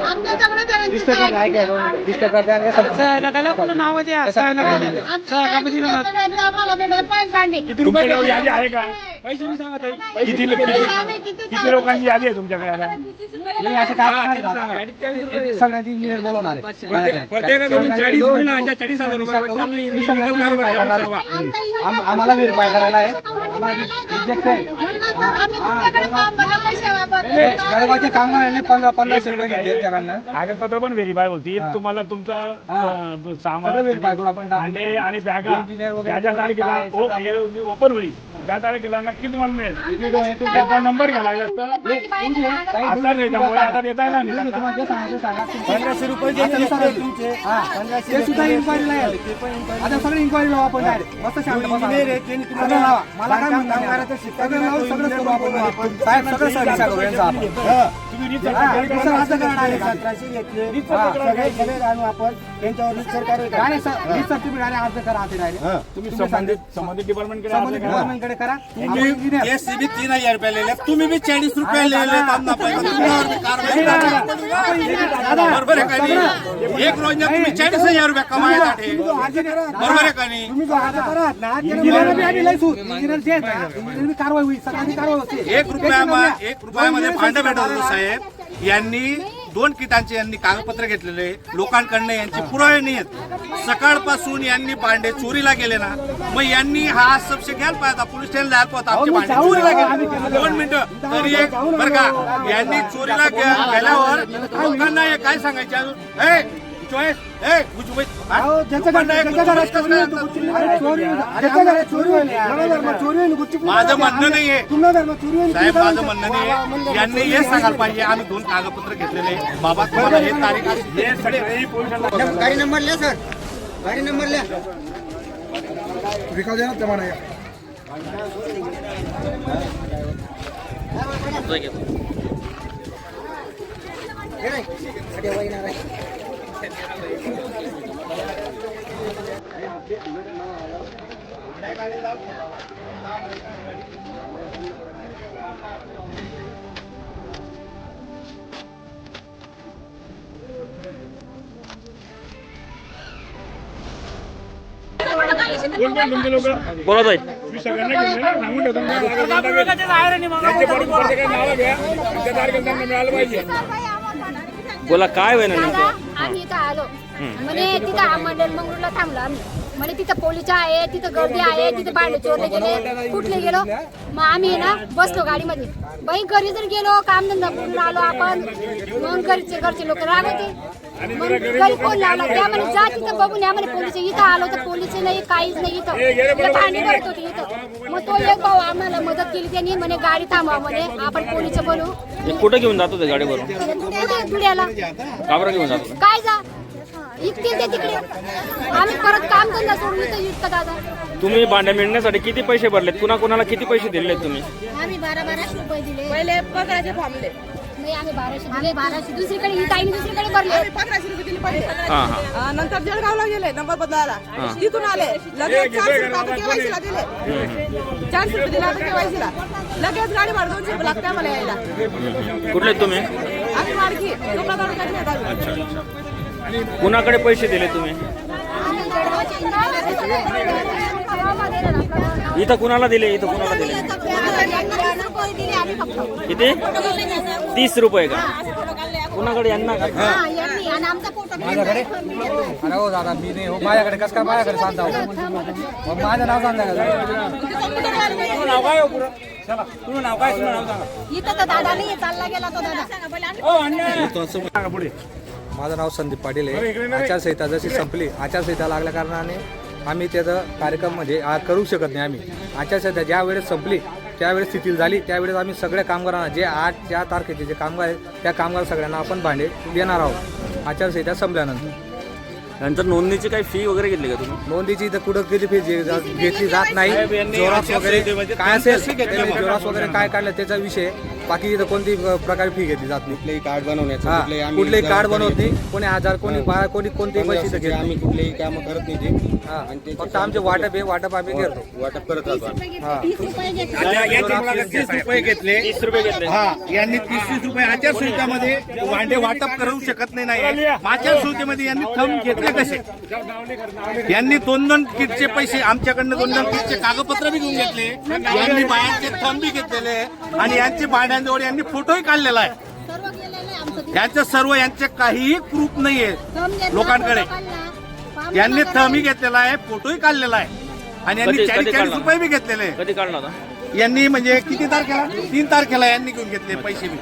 Ang नाव काय? किती रुपये लोक यादी आहे का? किती लोक- किती किती लोकांची यादी आहे तुमच्याकडे रुपये आम्हाला व्हेरीफाय करायला आहे. गरबाचे कामगारांनी पंधरा पन्नास रुपये घेतले त्याच्याकडनं कागदपत्र पण व्हेरीफाय होती तुम्हाला तुमचा अं, सामान verify करू आपण. भांडे आणि बॅगा. Engineer वगैरे त्याच्या तारखेला काय ओ- हे ओपन होईल. त्या तारखेला नक्की तुम्हाला मिळेल. त्याचा नंबर घ्यावा लागला असता. आता नाही त्यामुळे आता देता येणार नाही. तुम्हाला जे सांगायचं सांगा. पंधराशे रुपये जे आता दिले तुमचे. हा, ते पंधराशे सुद्धा रुपये इन्क्वायरीला आहे. आता सगळं इन्क्वायरी लावू आपण डायरेक्ट मस्त शांत बसा. इंजिनियर आहे, त्यांनी तुम्हाला सगळं लावा. मला काय बांधकाम म्हणणं कामगाराचं आहे? शिक्षण सगळं लावून सगळं करू आपण. साहेब सगळं सर्विस करू यांचं आपण तुम्ही रीत हा, दुसरं असं करणार आहे? का? सतराशे घेतले हा. सगळे सगळे आणू आपण. त्यांच्यावर नुकसान कारवाई करा. सर अर्ज करा आता डायरेक्ट तुम्ही संबंधित संबंधित डिपार्टमेंट संबंधित डिपार्टमेंटकडे करा. आपण. हे तीन हजार रुपये लिहिले. तुम्ही बी चाळीस रुपये लिहिले त्यांना पहिलं तुमच्यावर बी कारवाई करा. बरोबर आहे का नाही? एक रोज तुम्ही चाळीस हजार रुपये कमायसाठी बरोबर आहे का नाही? तुम्ही जो अर्ज करा ना इंजिनियर बी आम्ही लई सूट इंजिनियर जे आहेत ना, इंजिनियर बी कारवाई होईल सकाळची कारवाई होते. एक रुपया एक रुपयामध्ये भांडं भेटत होतं साहेब. यांनी दोन किटांचे यांनी कागदपत्र घेतलेले लोकांकडनं यांचे पुरावे नाही आहेत सकाळपासून यांनी भांडे चोरीला गेले ना मग यांनी हा सबसे घ्यायला पाहिजे पोलीस स्टेशनला यायला पाहिजे आमचे भांडे चोरीला गेले. दोन मिनिटं. तरी एक बरं का यांनी चोरीला गेल्यावर लोकांना काय सांगायचे अजून? चॉईस? ए. हा? लोकांना एक? माझं म्हणणं नाहीये. साहेब माझं म्हणणं नाही यांनी हे सांगायला पाहिजे. आम्ही दोन कागदपत्र घेतलेले बाबा तुम्हाला हे तारीख आहे. हे सगळे पोलिसांना गाडी नंबर लिहा सर. गाडी नंबर लिहा. विकास कोण तुमचे लोक बोला ताई. बोला काय होईना नेमकं? आम्ही इथं आलो. म्हणे तिथं मंडळ मंगळूरला थांबलो आम्ही. म्हणे तिथं पोलीस आहे तिथं गर्दी आहे तिथं भांडे चोरले गेले कुठले गेलो? मग आम्ही ना बसलो गाडीमध्ये. बाई घरी जर गेलो कामधंदा करून आलो आपण मग घरचे घरचे लोक रागवते मग घरी फोन लावला? त्या म्हणे जा तिथं बघून या म्हणे पोलीस इथं आलो तर पोलीस नाही काहीच नाही इथं. भांडे भरत होते इथं. मग तो एक भाऊ आम्हाला मदत केली त्यांनी म्हणे गाडी थांबवा म्हणे आपण पोलीस बोलू हे कुठं घेऊन जातो ते गाडीवरून? धुळ्याला. घेऊन जातो इतके ते तिकडे. आम्ही परत काम धंदा सोडून इथं इतकं दादा? तुम्ही भांड्या मिळण्यासाठी किती पैसे भरलेत? कुणा कुणाला किती पैसे दिलेत तुम्ही? आम्ही बारा बाराशे रुपये दिले. पहिले पकडायचे थांबले नाही आम्ही बाराशे दिले. बाराशे दुसरीकडे ही ताईने दुसरीकडे भरले. पंधराशे रुपये दिले पहिले. हा हा. आ, नंतर जळगावला गेले नंबर बदलायला. तिथून आले. लगेच चारशे रुपये केवायसीला दिले. चारशे रुपये दिले केवायसीला. लगेच गाडी भाडं दोनशे रुपये आम्हाला यायला. कुठले तुम्ही? आम्ही तालुक्यात आम्ही. कुणाकडे पैसे दिले तुम्ही? इथं कुणाला दिले? इथं कुणाला दिले? किती? तीस रुपये का? कुणाकडे? यांना का? हा, यांनी आणि आमचा फोटो माझ्याकडे? अरे हो दादा मी नाही हो. माझ्याकडे कसं काय माझ्याकडे सांगता हो? मग माझं नाव सांगा इथं तर दादा नाही चालला गेला तो दादा. सांगा पुढे. माझं नाव संदीप पाटील आहे. आचारसंहिता जशी संपली आचारसंहिता लागल्या कारणाने आम्ही त्याचं कार्यक्रम म्हणजे आ- करू शकत नाही आम्ही. आचारसंहिता ज्या वेळेस संपली त्यावेळेस स्थिती झाली त्यावेळेस आम्ही सगळ्या कामगारांना जे आठ ज्या तारखेचे जे कामगार आहेत त्या कामगार सगळ्यांना आपण भांडे देणार आहोत. आचारसंहिता संपल्यानंतर. नंतर नोंदणीची काही फी वगैरे घेतली का तुम्ही? नोंदीची इथं कुठं किती फी जे- घेतली जात नाही. जोरास वगैरे काय असेल? जोरास वगैरे काय काढलं त्याचा विषय. बाकी इथं कोणती प्रकारे फी घेतली जात नाही. कुठलेही कार्ड बनवण्याचं हा कुठलेही आम्ही कुठलेही कार्ड जबाबदारी बनवत नाही. कोणी आजार कोणी बा कोणी कोणतेही पैसे इथं वर्षाचे घेत आम्ही कुठलेही कामं करत नाही ते. हा. आणि ते फक्त आमचे वाटप आहे वाटप आम्ही घेतो वाटप करत राहतो आम्ही. तीस रुपये घेतले. तीस रुपये घेतले. हा यांनी तीस तीस रुपये आचारसंहितामध्ये वांडे वाटप करू शकत नाही नाही. आचारसंहितेमध्ये यांनी थंब घेतले कसे? यांनी दोन दोन किटचे पैसे आमच्याकडनं दोन दोन किटचे कागदपत्र बी घेऊन घेतले. यांनी बायांचे थंब बी घेतलेले. आणि यांचे भांड्यांजवळ यांनी फोटोही काढलेला आहे. यांचं सर्व यांचे काहीही प्रूफ नाहीये लोकांकडे. यांनी. थंबही घेतलेला आहे फोटोही काढलेला आहे. आणि यांनी चाळीस चाळीस? रुपये बी घेतलेले. आहे. कधी काढला होता यांनी म्हणजे किती तारखेला? तीन तारखेला यांनी घेऊन घेतले पैसे बी.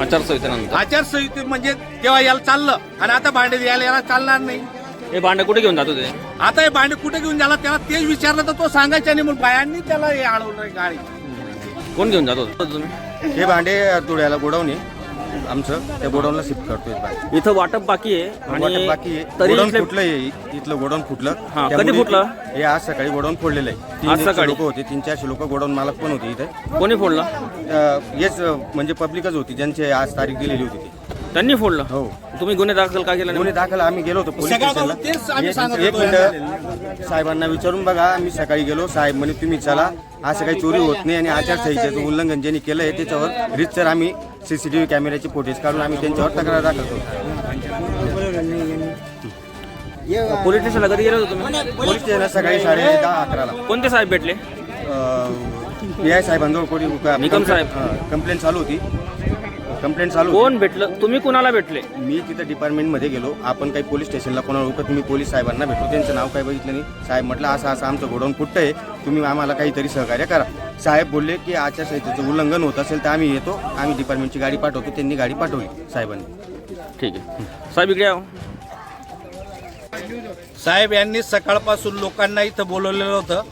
आचारसंहितेनंतर. आचारसंहिते म्हणजे तेव्हा याला चाललं आणि आता भांडे द्यायला याला चालणार नाही. हे भांडे कुठे घेऊन जात होते आता हे भांडे कुठे घेऊन झाला त्याला तेच विचारलं तर तो सांगायचा नाही म्हणून बायांनी त्याला हे अडवलं गाडी. कोण घेऊन जात होतं तुम्ही? हे भांडे धुळ्याला गोडाऊन आहे आमचं त्या गोडाऊनला शिफ्ट करतोय भांडे. इथं वाटप बाकी आहे वाटप आणि बाकी आहे. तरी गोडाऊन इथले- फुटलं इथलं गोडाऊन फुटलं. हा, कधी त्यामुळे फुटलं? हे आज सकाळी गोडाऊन फोडलेलं आहे. आज तीन सकाळी? लोक होते तीन चारशे लोक गोडाऊन मालक पण होते इथे. कोणी फोडलं? अं, हेच अं, म्हणजे पब्लिकच होती ज्यांची आज तारीख दिलेली होती ती. त्यांनी फोडलं? हो. तुम्ही गुन्हे दाखल का केला गुन्हे दाखल आम्ही गेलो होतो पोलीस स्टेशनला. आम्ही एक- सांगत एक होतो. मिनिट. साहेबांना विचारून बघा मी सकाळी गेलो. साहेब म्हणे तुम्ही चला. असं काही चोरी होत नाही आणि आचारसंहितेचं उल्लंघन ज्यांनी केलं आहे त्याच्यावर रितसर आम्ही सीसीटीव्ही कॅमेऱ्याचे फुटेज काढून आम्ही त्यांच्यावर तक्रार दाखल करतो. पोलीस स्टेशनला कधी गेले होते तुम्ही? पोलीस स्टेशनला सकाळी साडे दहा अकराला कोणते साहेब भेटले? पी आय साहेबांजवळ कोणी निकम साहेब. कंप्लेंट चालू होती. कंप्लेंट चालू होती. कोण भेटलं? तुम्ही कुणाला भेटले? मी तिथं डिपार्टमेंटमध्ये गेलो. आपण काही पोलीस स्टेशनला कोणाला उकत मी पोलीस साहेबांना भेटलो. त्यांचं नाव काय बघितलं नाही. साहेब म्हटलं असं असं आमचं गोडाऊन फुटतंय तुम्ही आम्हाला काहीतरी सहकार्य करा. साहेब बोलले की आचारसंहितेचं उल्लंघन होत असेल तर आम्ही येतो. आम्ही डिपार्टमेंटची गाडी पाठवतो. त्यांनी गाडी पाठवली साहेबांनी. ठीक आहे. साहेब इकडे. साहेब यांनी सकाळपासून लोकांना इथं बोलवलेलं होतं.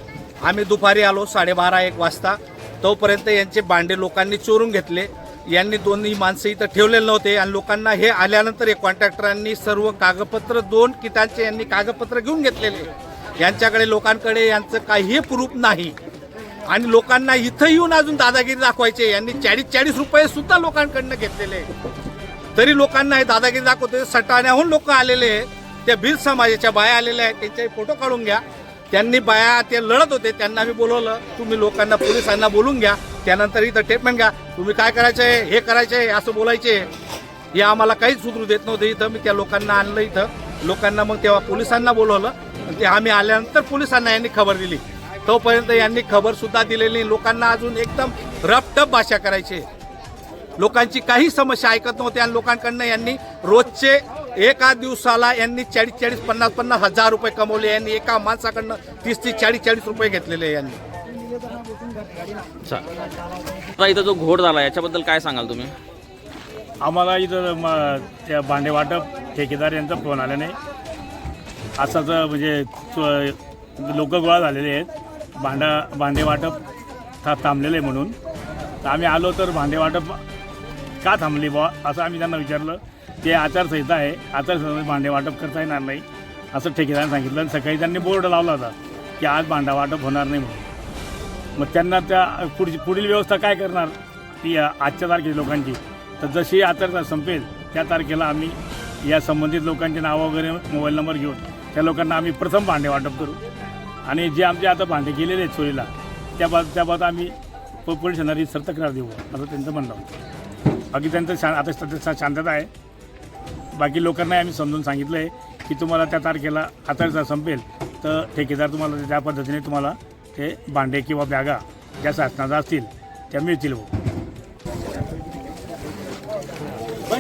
आम्ही दुपारी आलो साडेबारा एक वाजता. तोपर्यंत यांचे भांडे लोकांनी चोरून घेतले. यांनी दोन्ही माणसं इथं ठेवलेले नव्हते आणि लोकांना हे आल्यानंतर हे कॉन्ट्रॅक्टरांनी सर्व कागदपत्र दोन किटांचे यांनी कागदपत्र घेऊन घेतलेले. यांच्याकडे लोकांकडे यांचं काहीही प्रूफ नाही. आणि लोकांना इथं येऊन अजून दादागिरी दाखवायचे. यांनी चाळीस चाळीस रुपये सुद्धा लोकांकडनं घेतलेले. तरी लोकांना हे दादागिरी दाखवते सटाण्याहून लोक आलेले आहेत. त्या भील समाजाच्या बाया आलेल्या आहेत. त्यांचे फोटो काढून घ्या. त्यांनी बाया ते लढत होते. त्यांना मी बोलवलं. तुम्ही लोकांना पोलिसांना बोलून घ्या. त्यानंतर इथं ट्रीटमेंट घ्या. तुम्ही काय करायचंय? हे करायचंय असं बोलायचे हे आम्हाला काहीच सुधरू देत नव्हते इथं. मी त्या लोकांना आणलं इथं. लोकांना मग तेव्हा पोलिसांना बोलवलं. आणि ते आम्ही आल्यानंतर पोलिसांना यांनी खबर दिली. तोपर्यंत यांनी खबर सुद्धा दिलेली. लोकांना अजून एकदम रपटप भाषा करायची. लोकांची काही समस्या ऐकत नव्हती आणि लोकांकडनं यांनी रोजचे एका दिवसाला यांनी चाळीस चाळीस पन्नास पन्नास हजार रुपये कमवले. यांनी एका माणसाकडनं तीस तीस चाळीस चाळीस रुपये घेतलेले यांनी. आता इथं जो घोड झाला याच्याबद्दल काय सांगाल तुम्ही? आम्हाला इथं म- त्या भांडे वाटप ठेकेदार यांचा फोन आला नाही. असाच म्हणजे लोक गोळा झालेले आहेत. भांडा भांडे वाटप था थांबलेलं आहे म्हणून. तर आम्ही आलो तर भांडे वाटप का थांबली बा असं आम्ही त्यांना विचारलं. ते आचारसंहिता आहे. आचारसंहिता भांडे वाटप करता येणार नाही असं ठेकेदाराने सांगितलं. आणि सकाळी त्यांनी बोर्ड लावला होता की आज भांडा वाटप होणार नाही म्हणून. मग त्यांना त्या पुढची पुढील व्यवस्था काय करणार? ती आजच्या तारखेची लोकांची. तर जशी आचारता संपेल त्या तारखेला आम्ही या संबंधित लोकांचे नावं वगैरे मोबाईल नंबर घेऊन त्या लोकांना आम्ही प्रथम भांडे वाटप करू. आणि जे आमचे आता भांडे गेलेले आहेत चोरीला त्या बाब त्या बाबत आम्ही प- पोलीस सर तक्रार देऊ असं त्यांचं म्हणणं होतं. बाकी त्यांचं शा आता शांतता आहे. बाकी लोकांना आम्ही समजून सांगितलं आहे की तुम्हाला त्या तारखेला आचारसंहिता संपेल तर ठेकेदार तुम्हाला त्या पद्धतीने तुम्हाला हे भांडे किंवा बॅगा ज्या शासनाचा असतील त्या मिळतील हो. व